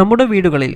നമ്മുടെ വീടുകളിൽ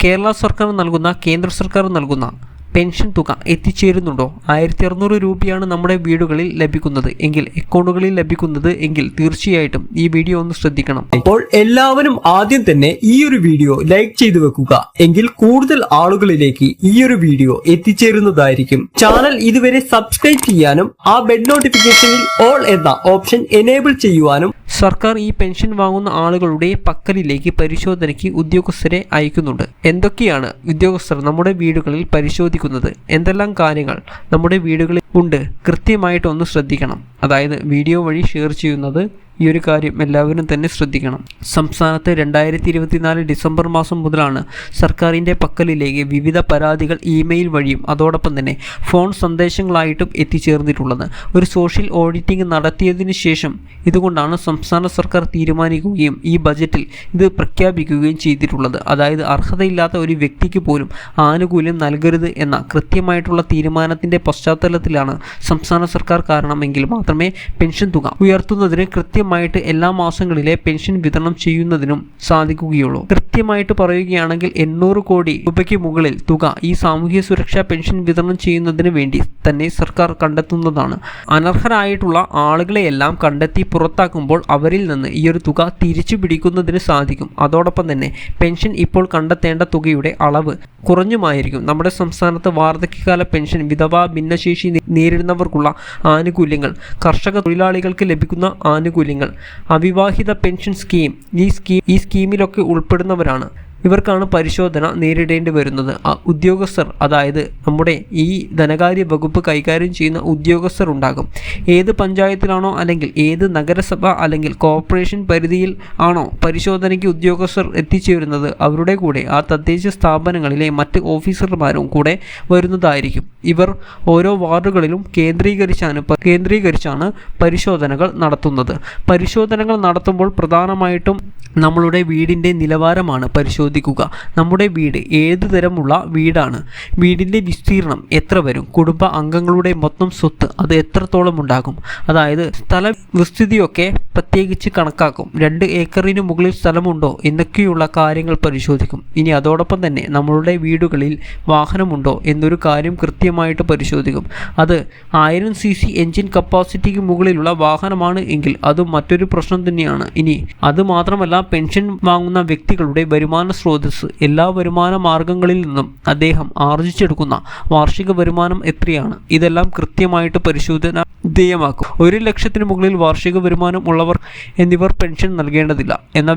കേരള സർക്കാർ നൽകുന്ന കേന്ദ്ര സർക്കാർ നൽകുന്ന പെൻഷൻ തുക എത്തിച്ചേരുന്നുണ്ടോ? ആയിരത്തി അറുന്നൂറ് രൂപയാണ് നമ്മുടെ വീടുകളിൽ ലഭിക്കുന്നത് എങ്കിൽ അക്കൗണ്ടുകളിൽ ലഭിക്കുന്നത് എങ്കിൽ തീർച്ചയായിട്ടും ഈ വീഡിയോ ഒന്ന് ശ്രദ്ധിക്കണം. അപ്പോൾ എല്ലാവരും ആദ്യം തന്നെ ഈ ഒരു വീഡിയോ ലൈക്ക് ചെയ്തു വെക്കുക. എങ്കിൽ കൂടുതൽ ആളുകളിലേക്ക് ഈ ഒരു വീഡിയോ എത്തിച്ചേരുന്നതായിരിക്കും. ചാനൽ ഇതുവരെ സബ്സ്ക്രൈബ് ചെയ്യാനും ആ ബെഡ് നോട്ടിഫിക്കേഷനിൽ ഓൾ എന്ന ഓപ്ഷൻ എനേബിൾ ചെയ്യുവാനും സർക്കാർ ഈ പെൻഷൻ വാങ്ങുന്ന ആളുകളുടെ പക്കലിലേക്ക് പരിശോധനയ്ക്ക് ഉദ്യോഗസ്ഥരെ അയക്കുന്നുണ്ട്. എന്തൊക്കെയാണ് ഉദ്യോഗസ്ഥർ നമ്മുടെ വീടുകളിൽ പരിശോധിക്കുന്നത്? എന്തെല്ലാം കാര്യങ്ങൾ നമ്മുടെ വീടുകളിൽ ഉണ്ട്? കൃത്യമായിട്ടൊന്ന് ശ്രദ്ധിക്കണം. അതായത് വീഡിയോ വഴി ഷെയർ ചെയ്യുന്നത് ഈ ഒരു കാര്യം എല്ലാവരും തന്നെ ശ്രദ്ധിക്കണം. സംസ്ഥാനത്ത് രണ്ടായിരത്തി ഇരുപത്തിനാല് ഡിസംബർ മാസം മുതലാണ് സർക്കാരിന്റെ പക്കലിലേക്ക് വിവിധ പരാതികൾ ഇമെയിൽ വഴിയും അതോടൊപ്പം തന്നെ ഫോൺ സന്ദേശങ്ങളായിട്ടും എത്തിച്ചേർന്നിട്ടുള്ളത്. ഒരു സോഷ്യൽ ഓഡിറ്റിംഗ് നടത്തിയതിനു ശേഷം ഇതുകൊണ്ടാണ് സംസ്ഥാന സർക്കാർ തീരുമാനിക്കുകയും ഈ ബജറ്റിൽ ഇത് പ്രഖ്യാപിക്കുകയും ചെയ്തിട്ടുള്ളത്. അതായത് അർഹതയില്ലാത്ത ഒരു വ്യക്തിക്ക് പോലും ആനുകൂല്യം നൽകരുത് എന്ന കൃത്യമായിട്ടുള്ള തീരുമാനത്തിന്റെ പശ്ചാത്തലത്തിലാണ് സംസ്ഥാന സർക്കാർ കാരണമെങ്കിൽ മാത്രമേ പെൻഷൻ തുക ഉയർത്തുന്നതിന് കൃത്യമായിട്ട് എല്ലാ മാസങ്ങളിലെ പെൻഷൻ വിതരണം ചെയ്യുന്നതിനും സാധിക്കുകയുള്ളൂ. കൃത്യമായിട്ട് പറയുകയാണെങ്കിൽ എണ്ണൂറ് കോടി രൂപയ്ക്ക് മുകളിൽ തുക ഈ സാമൂഹ്യ സുരക്ഷാ പെൻഷൻ വിതരണം ചെയ്യുന്നതിന് വേണ്ടി തന്നെ സർക്കാർ കണ്ടെത്തുന്നതാണ്. അനർഹരായിട്ടുള്ള ആളുകളെയെല്ലാം കണ്ടെത്തി പുറത്താക്കുമ്പോൾ അവരിൽ നിന്ന് ഈ ഒരു തുക തിരിച്ചു പിടിക്കുന്നതിന് സാധിക്കും. അതോടൊപ്പം തന്നെ പെൻഷൻ ഇപ്പോൾ കണ്ടെത്തേണ്ട തുകയുടെ അളവ് കുറഞ്ഞുമായിരിക്കും. നമ്മുടെ സംസ്ഥാനത്ത് വാർദ്ധക്യകാല പെൻഷൻ വിധവ ഭിന്നശേഷി നേരിടുന്നവർക്കുള്ള ആനുകൂല്യങ്ങൾ. കർഷക തൊഴിലാളികൾക്ക് ലഭിക്കുന്ന ആനുകൂല്യങ്ങൾ. അവിവാഹിത പെൻഷൻ സ്കീം. ഈ സ്കീം ഈ സ്കീമിലൊക്കെ ഉൾപ്പെടുന്നവരാണ്. ഇവർക്കാണ് പരിശോധന നേരിടേണ്ടി വരുന്നത്. ആ ഉദ്യോഗസ്ഥർ അതായത് നമ്മുടെ ഈ ധനകാര്യ വകുപ്പ് കൈകാര്യം ചെയ്യുന്ന ഉദ്യോഗസ്ഥർ ഉണ്ടാകും. ഏത് പഞ്ചായത്തിലാണോ അല്ലെങ്കിൽ ഏത് നഗരസഭ അല്ലെങ്കിൽ കോർപ്പറേഷൻ പരിധിയിൽ ആണോ പരിശോധനയ്ക്ക് ഉദ്യോഗസ്ഥർ എത്തിച്ചേരുന്നത് അവരുടെ കൂടെ ആ തദ്ദേശ സ്ഥാപനങ്ങളിലെ മറ്റ് ഓഫീസർമാരും കൂടെ വരുന്നതായിരിക്കും. ഇവർ ഓരോ വാർഡുകളിലും കേന്ദ്രീകരിച്ചാണ് കേന്ദ്രീകരിച്ചാണ് പരിശോധനകൾ നടത്തുന്നത്. പരിശോധനകൾ നടത്തുമ്പോൾ പ്രധാനമായിട്ടും നമ്മളുടെ വീടിന്റെ നിലവാരമാണ് പരിശോധിക്കുക. നമ്മുടെ വീട് ഏത് തരമുള്ള വീടാണ്? വീടിന്റെ വിസ്തീർണം എത്ര വരും? കുടുംബ അംഗങ്ങളുടെ മൊത്തം സ്വത്ത് അത് എത്രത്തോളം ഉണ്ടാകും? അതായത് സ്ഥല വിസ്തൃതിയൊക്കെ പ്രത്യേകിച്ച് കണക്കാക്കും. രണ്ട് ഏക്കറിന് മുകളിൽ സ്ഥലമുണ്ടോ? എന്നൊക്കെയുള്ള കാര്യങ്ങൾ പരിശോധിക്കും. ഇനി അതോടൊപ്പം തന്നെ നമ്മളുടെ വീടുകളിൽ വാഹനമുണ്ടോ? എന്നൊരു കാര്യം കൃത്യമായിട്ട് പരിശോധിക്കും. അത് ആയിരം സി സി എൻജിൻ കപ്പാസിറ്റിക്ക് മുകളിലുള്ള വാഹനമാണ് എങ്കിൽ അതും മറ്റൊരു പ്രശ്നം തന്നെയാണ്. ഇനി അത് മാത്രമല്ല പെൻഷൻ വാങ്ങുന്ന വ്യക്തികളുടെ വരുമാന സ്രോതസ് എല്ലാ വരുമാന മാർഗങ്ങളിൽ നിന്നും അദ്ദേഹം ആർജിച്ചെടുക്കുന്ന വാർഷിക വരുമാനം എത്രയാണ്? ഇതെല്ലാം കൃത്യമായിട്ട് പരിശോധന വിധേയമാക്കും ഒരു ലക്ഷത്തിന് മുകളിൽ വാർഷിക വരുമാനം ഉള്ളവർ എന്നിവർ പെൻഷൻ നൽകേണ്ടതില്ല എന്ന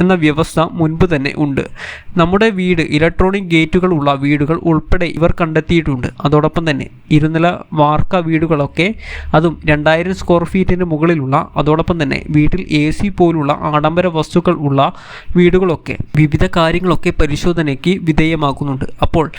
എന്ന വ്യവസ്ഥ മുൻപ് തന്നെ ഉണ്ട്. നമ്മുടെ വീട് ഇലക്ട്രോണിക് ഗേറ്റുകൾ ഉള്ള വീടുകൾ ഉൾപ്പെടെ ഇവർ കണ്ടെത്തിയിട്ടുണ്ട്. അതോടൊപ്പം തന്നെ ഇരുനില വാർക്ക വീടുകളൊക്കെ അതും രണ്ടായിരം സ്ക്വയർ ഫീറ്റിന് മുകളിലുള്ള അതോടൊപ്പം തന്നെ വീട്ടിൽ എ സി പോലുള്ള ആഡംബര വസ്തുക്കൾ ഉള്ള വീടുകളൊക്കെ വിവിധ കാര്യങ്ങളൊക്കെ പരിശോധനയ്ക്ക് വിധേയമാക്കുന്നുണ്ട്. അപ്പോൾ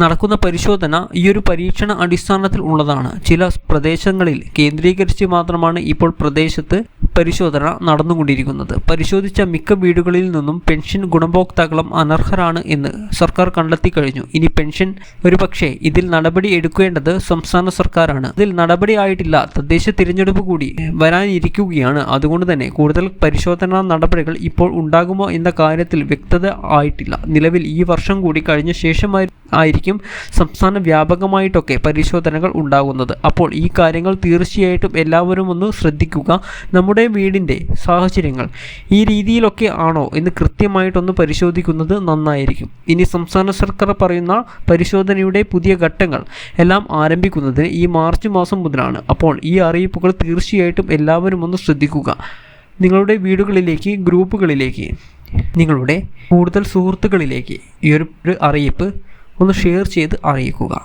നടക്കുന്ന പരിശോധന ഈ ഒരു പരീക്ഷണ അടിസ്ഥാനത്തിൽ ഉള്ളതാണ്. ചില പ്രദേശങ്ങളിൽ കേന്ദ്രീകരിച്ച് മാത്രമാണ് ഇപ്പോൾ പ്രദേശത്ത് പരിശോധന നടന്നുകൊണ്ടിരിക്കുന്നത്. പരിശോധിച്ച മിക്ക വീടുകളിൽ നിന്നും പെൻഷൻ ഗുണഭോക്താക്കളും അനർഹരാണ് എന്ന് സർക്കാർ കണ്ടെത്തി കഴിഞ്ഞു. ഇനി പെൻഷൻ ഒരുപക്ഷെ ഇതിൽ നടപടി എടുക്കേണ്ടത് സംസ്ഥാന സർക്കാരാണ്. ഇതിൽ നടപടി ആയിട്ടില്ല. തദ്ദേശ തിരഞ്ഞെടുപ്പ് കൂടി വരാനിരിക്കുകയാണ്. അതുകൊണ്ട് തന്നെ കൂടുതൽ പരിശോധനാ നടപടികൾ ഇപ്പോൾ ഉണ്ടാകുമോ എന്ന കാര്യത്തിൽ വ്യക്തത ആയിട്ടില്ല. നിലവിൽ ഈ വർഷം കൂടി കഴിഞ്ഞ ശേഷമായി ആയിരിക്കും സംസ്ഥാന വ്യാപകമായിട്ടൊക്കെ പരിശോധനകൾ ഉണ്ടാകുന്നത്. അപ്പോൾ ഈ കാര്യങ്ങൾ തീർച്ചയായിട്ടും എല്ലാവരും ഒന്ന് ശ്രദ്ധിക്കുക. നമ്മുടെ വീടിന്റെ സാഹചര്യങ്ങൾ ഈ രീതിയിലൊക്കെ ആണോ എന്ന് കൃത്യമായിട്ടൊന്ന് പരിശോധിക്കുന്നത് നന്നായിരിക്കും. ഇനി സംസ്ഥാന സർക്കാർ പറയുന്ന പരിശോധനയുടെ പുതിയ ഘട്ടങ്ങൾ എല്ലാം ആരംഭിക്കുന്നത് ഈ മാർച്ച് മാസം മുതലാണ്. അപ്പോൾ ഈ അറിയിപ്പുകൾ തീർച്ചയായിട്ടും എല്ലാവരും ഒന്ന് ശ്രദ്ധിക്കുക. നിങ്ങളുടെ വീടുകളിലേക്ക് ഗ്രൂപ്പുകളിലേക്ക് നിങ്ങളുടെ കൂടുതൽ സുഹൃത്തുക്കളിലേക്ക് ഈ ഒരു അറിയിപ്പ് ഒന്ന് ഷെയർ ചെയ്ത് അറിയിക്കുക.